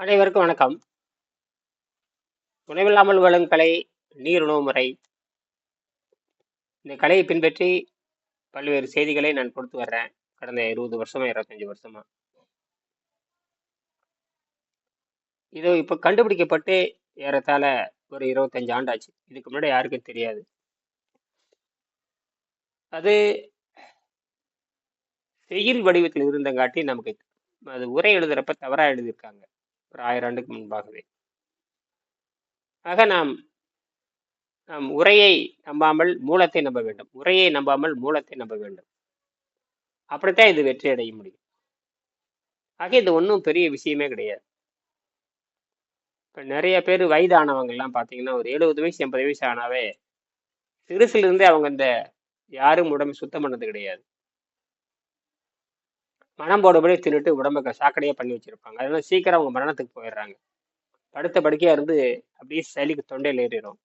அனைவருக்கும் வணக்கம். உணவில்லாமல் வாழும் கலை நீர் உணவு முறை. இந்த கலையை பின்பற்றி பல்வேறு செய்திகளை நான் கொடுத்து வர்றேன். கடந்த இருபது வருஷமா இருபத்தஞ்சு வருஷமா. இது இப்போ கண்டுபிடிக்கப்பட்டு ஏறத்தாழ ஒரு இருபத்தஞ்சு ஆண்டாச்சு. இதுக்கு முன்னாடி யாருக்கும் தெரியாது. அது செயல் வடிவத்தில் இருந்தங்காட்டி நமக்கு அது உரை எழுதுறப்ப தவறா எழுதியிருக்காங்க. ஒரு ஆயிரம் ஆண்டுக்கு முன்பாகவே. ஆக நாம் நாம் உரையை நம்பாமல் மூலத்தை நம்ப வேண்டும். உரையை நம்பாமல் மூலத்தை நம்ப வேண்டும். அப்படித்தான் இது வெற்றி அடைய முடியும். ஆக இது ஒன்றும் பெரிய விஷயமே கிடையாது. இப்போ நிறைய பேர் வயதானவங்கள்லாம் பார்த்தீங்கன்னா ஒரு எழுபது வயசு எண்பது வயசு ஆனாவே சிறுசுல இருந்தே அவங்க இந்த யாரும் உடம்பு சுத்தம் பண்ணது கிடையாது. மனம் போடுபடி தின்னுட்டு உடம்புக்கு சாக்கடையாக பண்ணி வச்சிருப்பாங்க. அதனால சீக்கிரம் அவங்க மரணத்துக்கு போயிடுறாங்க. படுத்த படுக்கையா இருந்து அப்படியே சளிக்கு தொண்டையில் ஏறிடும்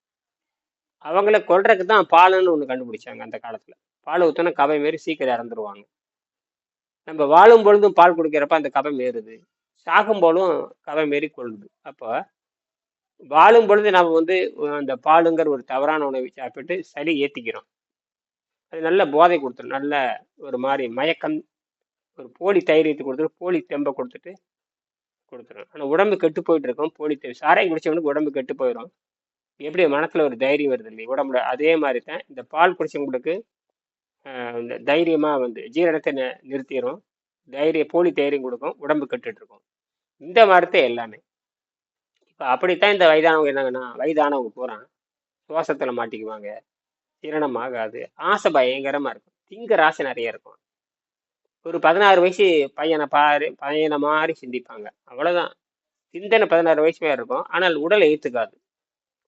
அவங்கள கொல்றதுக்கு தான் பாலுன்னு ஒன்று கண்டுபிடிச்சாங்க அந்த காலத்தில். பால் ஊற்றினா கவை மாரி சீக்கிரம் இறந்துருவாங்க. நம்ம வாழும் பொழுதும் பால் குடிக்கிறப்ப அந்த கவை ஏறுது. சாகும் போலும் கவை மாரி கொள்ளுது. அப்போ வாழும் பொழுது நம்ம வந்து அந்த பாலுங்கிற ஒரு தவறான உணவை சாப்பிட்டு சளி ஏற்றிக்கிறோம் அது நல்ல போதை கொடுத்துரும் நல்ல ஒரு மாதிரி மயக்கம் ஒரு போலி தைரியத்தை கொடுத்துட்டு போலி தெம்பை கொடுத்துட்டு கொடுத்துரும் ஆனால் உடம்பு கெட்டு போயிட்டு இருக்கும் போலி தெ சாராயம் குடிச்சவனுக்கு உடம்பு கெட்டு போயிடும் எப்படி மனத்தில் ஒரு தைரியம் வருது இல்லையா? உடம்புல அதே மாதிரி தான் இந்த பால் குடிச்சவங்களுக்கு இந்த தைரியமாக வந்து ஜீரணத்தை நிறுத்திடும் தைரிய போலி தைரியம் கொடுக்கும் உடம்பு கெட்டுட்டு இருக்கும். இந்த மாதிரி தான் எல்லாமே. இப்போ அப்படித்தான் இந்த வயதானவங்க என்னங்கன்னா வயதானவங்க போகிறான் சுவாசத்தில் மாட்டிக்குவாங்க. ஜீரணம் ஆகாது. ஆசை பயங்கரமாக இருக்கும். திங்க ஆசை நிறைய இருக்கும். ஒரு பதினாறு வயசு பையனை பாரு பையனை மாதிரி சிந்திப்பாங்க. அவ்வளோதான் சிந்தனை பதினாறு வயசு மேல இருக்கும். ஆனால் உடலை ஏற்றுக்காது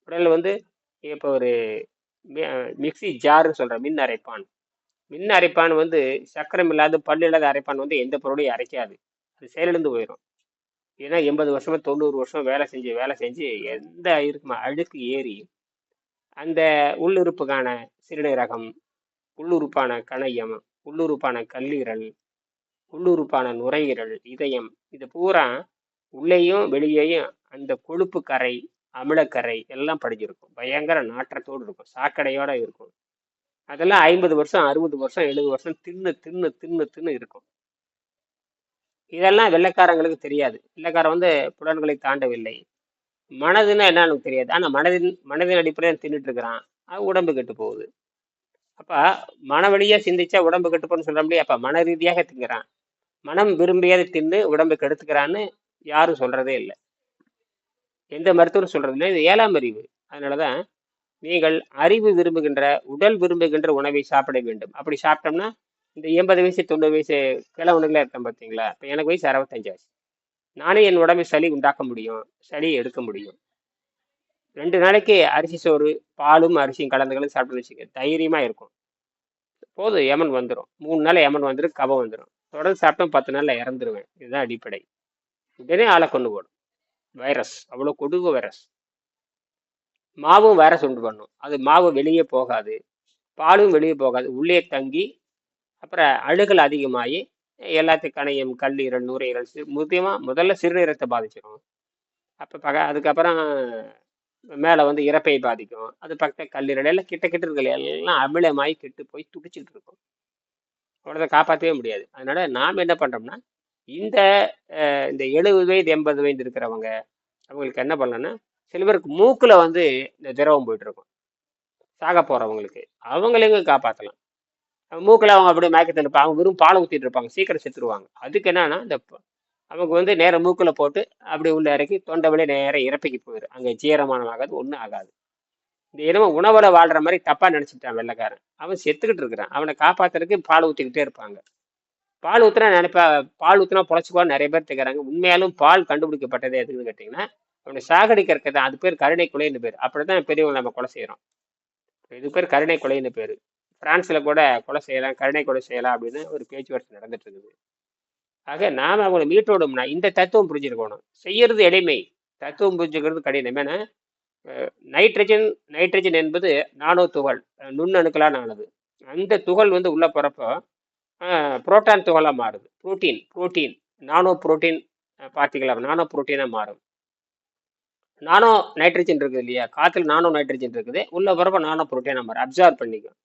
உடல் வந்து இப்போ ஒரு மி- மிக்ஸி சொல்கிற மின் அரைப்பான். மின் அரைப்பான் வந்து சக்கரம் இல்லாத பல்லு இல்லாத அரைப்பான் வந்து எந்த பொருளையும் அரைக்காது. அது செயலிழந்து போயிடும் ஏன்னா எண்பது வருஷமா தொண்ணூறு வருஷம் வேலை செஞ்சு வேலை செஞ்சு எந்த இருக்குமா அழுக்கு ஏறி அந்த உள்ளுறுப்புக்கான சிறுநீரகம் உள்ளுறுப்பான கணையம் உள்ளுறுப்பான கல்லீரல் உள்ளுறுப்பான நுரையீரல் இதயம். இது பூரா உள்ளேயும் வெளியேயும் அந்த கொழுப்பு கரை அமிலக்கரை எல்லாம் படிஞ்சிருக்கும். பயங்கர நாற்றத்தோடு இருக்கும். சாக்கடையோட இருக்கும். அதெல்லாம் ஐம்பது வருஷம் அறுபது வருஷம் எழுபது வருஷம் தின்னு தின்னு தின்னு தின்னு இருக்கும். இதெல்லாம் வெள்ளைக்காரங்களுக்கு தெரியாது. வெள்ளைக்காரன் வந்து புலன்களை தாண்டவில்லை. மனதுன்னா என்னன்னு தெரியாது. ஆனால் மனதின் மனதின் அடிப்படையில் தின்னுட்டு இருக்கிறான். அது உடம்பு கெட்டு போகுது. அப்போ மன வழியாக சிந்திச்சா உடம்பு கெட்டு போகணும்னு சொல்ல முடியாது மன ரீதியாக திங்கிறான் மனம் விரும்பியதை தின்னு உடம்பு கெடுத்துக்கிறான்னு யாரும் சொல்றதே இல்லை. எந்த மருத்துவரும் சொல்றது இல்லை. இது ஏழாம் அறிவு. அதனாலதான் நீங்கள் அறிவு விரும்புகின்ற உடல் விரும்புகின்ற உணவை சாப்பிட வேண்டும். அப்படி சாப்பிட்டோம்னா இந்த எண்பது வயசு தொண்ணூறு வயசு கிழவனுங்களே இருக்கேன் பார்த்தீங்களா இப்போ எனக்கு வயசு அறுபத்தஞ்சாச்சு நானே என் உடம்பை சளி உண்டாக்க முடியும். சளி எடுக்க முடியும். ரெண்டு நாளைக்கு அரிசி சோறு பாலும் அரிசியும் கலந்துகளும் சாப்பிட்டு வச்சுக்க தைரியமாக இருக்கும். போதும். யமன் வந்துடும் மூணு நாள் யமன் வந்துடும் கபம் வந்துடும் தொடர்ந்து சாப்பிட்டா பத்து நாளில் இறந்துருவேன். இதுதான் அடிப்படை. உடனே ஆளை கொண்டு போடும். வைரஸ். அவ்வளோ கொடூர வைரஸ். மாவும் வைரஸ் உண்டு பண்ணும். அது மாவு வெளியே போகாது. பாலும் வெளியே போகாது. உள்ளே தங்கி அப்புறம் அழுகல் அதிகமாகி எல்லாத்தையும் கணையம் கல்லீரல் நுரையீரல் சி- முதல்ல சிறுநீரத்தை பாதிச்சிடும் அப்போ பக அதுக்கப்புறம் மேலே வந்து இறப்பை பாதிக்கும். அது பக்கத்தில் கல்லீரல் எல்லாம் கிட்ட கிட்ட இருக்கிற எல்லாம் அமிலமாகி கெட்டு போய் துடிச்சிட்டு இருக்கும். அவ்வளோதான் காப்பாற்றவே முடியாது. அதனால நாம் என்ன பண்ணுறோம்னா இந்த இந்த எழுபது வயது எண்பது வயது இருக்கிறவங்க அவங்களுக்கு என்ன பண்ணலன்னா சில பேருக்கு மூக்கில் வந்து இந்த திரவம் போயிட்டு இருக்கும் சாக போகிறவங்களுக்கு அவங்களையும் காப்பாற்றலாம் மூக்கில் அவங்க அப்படியே மயக்கத்தில் இருப்பாங்க அவங்க வெறும் பாலை ஊற்றிட்டு இருப்பாங்க. சீக்கிரம் செத்துருவாங்க. அதுக்கு என்னன்னா இந்த அவங்க வந்து நேரம் மூக்கில் போட்டு அப்படி உள்ள இறக்கி தொண்டை வழியே நேரம் இறப்பிக்கு போயிடும் அங்கே ஜீரமானம் ஆகாது ஒன்றும் ஆகாது. இந்த உணவோட வாழ்ற மாதிரி தப்பா நினைச்சிட்டான் வெள்ளைக்காரன். அவன் செத்துக்கிட்டு இருக்கிறான். அவனை காப்பாத்துறதுக்கு பால் ஊத்திக்கிட்டே இருப்பாங்க. பால் ஊத்துனா நினைப்பா பால் ஊத்துனா பொழைச்சுக்குவான்னு நிறைய பேர் கேட்கறாங்க உண்மையாலும் பால் கண்டுபிடிக்கப்பட்டதே எதுக்குன்னு கேட்டிங்கன்னா அவனை சாகடிக்கிறதுக்கு தான். அது பேர் கருணை கொலைன்னு பேர். அப்படிதான் பெரியவங்க நம்ம கொலை செய்யறோம் இது பேர் கருணை கொலைன்னு பேர். பிரான்ஸ்ல கூட கொலை செய்யலாம் கருணை கொலை செய்யலாம் அப்படின்னு ஒரு பேச்சுவார்த்தை நடந்துட்டு இருக்குது. ஆக நாம அவங்களை மீட்டோடும்னா இந்த தத்துவம் புரிஞ்சிருக்கணும் செய்யறது எளிமை. தத்துவம் புரிஞ்சுக்கிறது கடினம். ஏன்னா நைட்ரஜன் நைட்ரஜன் என்பது நானோ துகள் அஹ், ஆனது அந்த துகள் வந்து உள்ள போகிறப்போ புரோட்டான் துகளாக மாறுது. புரோட்டீன் புரோட்டீன் நானோ புரோட்டீன் பார்ட்டிகளாக நானோ புரோட்டீனாக மாறும். நானோ நைட்ரஜன் இருக்குது இல்லையா? காற்றுல நானோ நைட்ரஜன் இருக்குது. உள்ள வரப்போ நானோ புரோட்டீனாக மாறும். அப்சார்வ் பண்ணிக்கும்.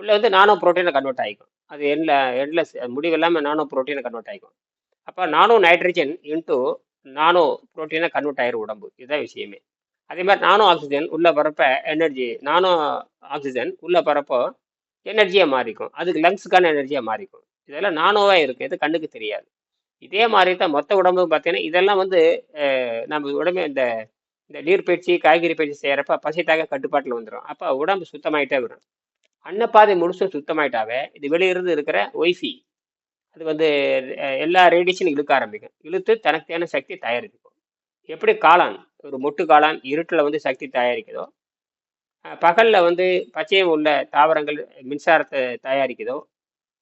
உள்ளே வந்து நானோ புரோட்டீனை கன்வெர்ட் ஆகிக்கும் அது எண்ணில் எண்ணில் முடிவு இல்லாமல் நானோ புரோட்டீனை கன்வெர்ட் ஆகிக்கும் அப்போ நானோ நைட்ரஜன் இன்ட்டு நானோ புரோட்டீனை கன்வெர்ட் ஆயிரும் உடம்பு. இதுதான் விஷயமே. அதே மாதிரி நானோ ஆக்சிஜன் உள்ள போகிறப்ப எனர்ஜி நானோ ஆக்சிஜன் உள்ள போகிறப்போ எனர்ஜியாக மாறிக்கும். அதுக்கு லங்ஸுக்கான எனர்ஜியாக மாறிக்கும். இதெல்லாம் நானோவாக இருக்குது இது கண்ணுக்கு தெரியாது. இதே மாதிரி தான் மொத்த உடம்பு பார்த்தீங்கன்னா இதெல்லாம் வந்து நம்ம உடம்பு இந்த இந்த நீர் பயிற்சி காய்கறி பயிற்சி செய்கிறப்ப பசித்தாக கட்டுப்பாட்டில் வந்துடும் அப்போ உடம்பு சுத்தமாயிட்டே வரும் அன்னப்பாதை முழுசும் சுத்தமாயிட்டாவே இது வெளியிருந்து இருக்கிற ஒய்ஃபி அது வந்து எல்லா ரேடியேஷனும் இழுக்க ஆரம்பிக்கும். இழுத்து தனக்கு தேன சக்தி தயாரிக்கும். எப்படி காளான்? ஒரு மொட்டு காளான் இருட்டில் வந்து சக்தி தயாரிக்குதோ பகலில் வந்து பச்சையம் உள்ள தாவரங்கள் மின்சாரத்தை தயாரிக்குதோ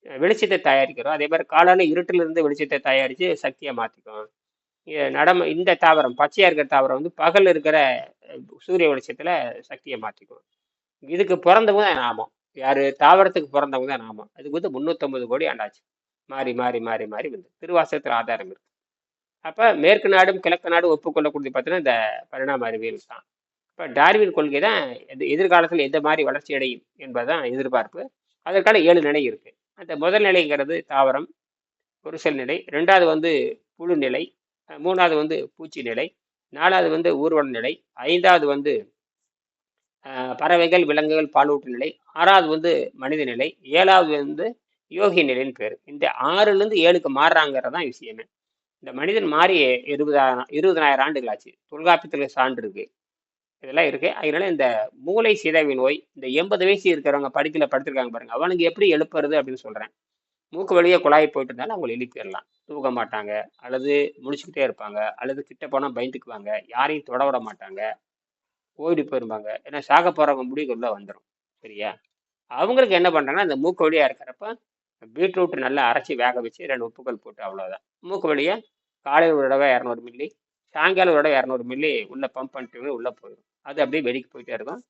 வெளிச்சத்தை தயாரிக்கிறோம் அதே மாதிரி காளான் இருட்டில் இருந்து வெளிச்சத்தை தயாரித்து சக்தியை மாற்றிக்கும் நடம இந்த தாவரம் பச்சையாக இருக்கிற தாவரம் வந்து பகல் இருக்கிற சூரிய வெளிச்சத்தில் சக்தியை மாற்றிக்கும் இதுக்கு பிறந்தவங்க தான் நாமம் யார்? தாவரத்துக்கு பிறந்தவங்க தான் நாமம் அதுக்கு வந்து முந்நூற்றம்பது கோடி ஆண்டாச்சு. மாறி மாறி மாறி மாறி வந்து. திருவாசகத்தில் ஆதாரம் இருக்குது அப்போ மேற்கு நாடும் கிழக்கு நாடும் ஒப்புக்கொள்ளக்கூடியது பார்த்தீங்கன்னா இந்த பரிணாம அறிவியல் தான். இப்போ டார்வின் கொள்கை தான் எது எதிர்காலத்தில் எந்த மாதிரி வளர்ச்சி அடையும் என்பதுதான் எதிர்பார்ப்பு. அதற்கான ஏழு நிலை இருக்குது அந்த முதல் நிலைங்கிறது தாவரம் பொருசல் நிலை. ரெண்டாவது வந்து புழு நிலை. மூணாவது வந்து பூச்சி நிலை. நாலாவது வந்து ஊர்வன நிலை. ஐந்தாவது வந்து பறவைகள் விலங்குகள் பாலூட்டு நிலை. ஆறாவது வந்து மனித நிலை. ஏழாவது வந்து யோகி நிலைன்னு பேர். இந்த ஆறுலேருந்து ஏழுக்கு மாறுறாங்கிறது தான் விஷயமே. இந்த மனிதன் மாறியே இருபதாயிரம் இருபதனாயிரம் ஆண்டுகள் ஆச்சு தொல்காப்பியத்தில் சான்று இருக்கு. இதெல்லாம் இருக்கு. அதனால இந்த மூளை சிதைவு நோய் இந்த எண்பது வயசு இருக்கிறவங்க படிக்கல படுத்திருக்காங்க பாருங்க. அவனுக்கு எப்படி எழுப்புறது அப்படின்னு சொல்றேன். மூக்கு வழியே குழாய் போயிட்டு இருந்தாலும் அவங்களை எழுப்பிடலாம். தூக்க மாட்டாங்க. அல்லது முடிச்சுக்கிட்டே இருப்பாங்க. அல்லது கிட்ட போனால் பயந்துக்குவாங்க. யாரையும் தொட விட மாட்டாங்க. ஓடி போயிருப்பாங்க. ஏன்னா சாக போறவங்க முடிவுக்குள்ள வந்துடும் சரியா? அவங்களுக்கு என்ன பண்றாங்கன்னா இந்த மூக்கு வழியா இருக்கிறப்ப பீட்ரூட் நல்லா அரைச்சி வேக வச்சு ரெண்டு உப்புக்கள் போட்டு அவ்வளோதான் மூக்கு வழியா காலையில் ஒரு தடவை இரநூறு மில்லி சாயங்காலம் ஒரு தடவை இரநூறு மில்லி உள்ளே பம்ப் பண்ணிட்டு உள்ளே போயிடும். அது அப்படியே வெளிக்கு போயிட்டே இருக்கும்.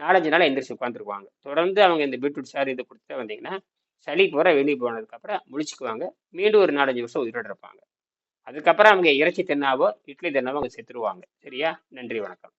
நாலஞ்சு நாள் எந்திரிச்சு உட்காந்துருக்குவாங்க தொடர்ந்து அவங்க இந்த பீட்ரூட் சாறு இதை கொடுத்து வந்தீங்கன்னா சளி போகிற வெளியே போனதுக்கப்புறம் முழிச்சுக்குவாங்க. மீண்டும் ஒரு நாலஞ்சு வருஷம் உயிரோட இருப்பாங்க. அதுக்கப்புறம் அவங்க இறைச்சி தின்னாவோ இட்லி தின்னாவோ அவங்க செத்துருவாங்க. சரியா? நன்றி வணக்கம்.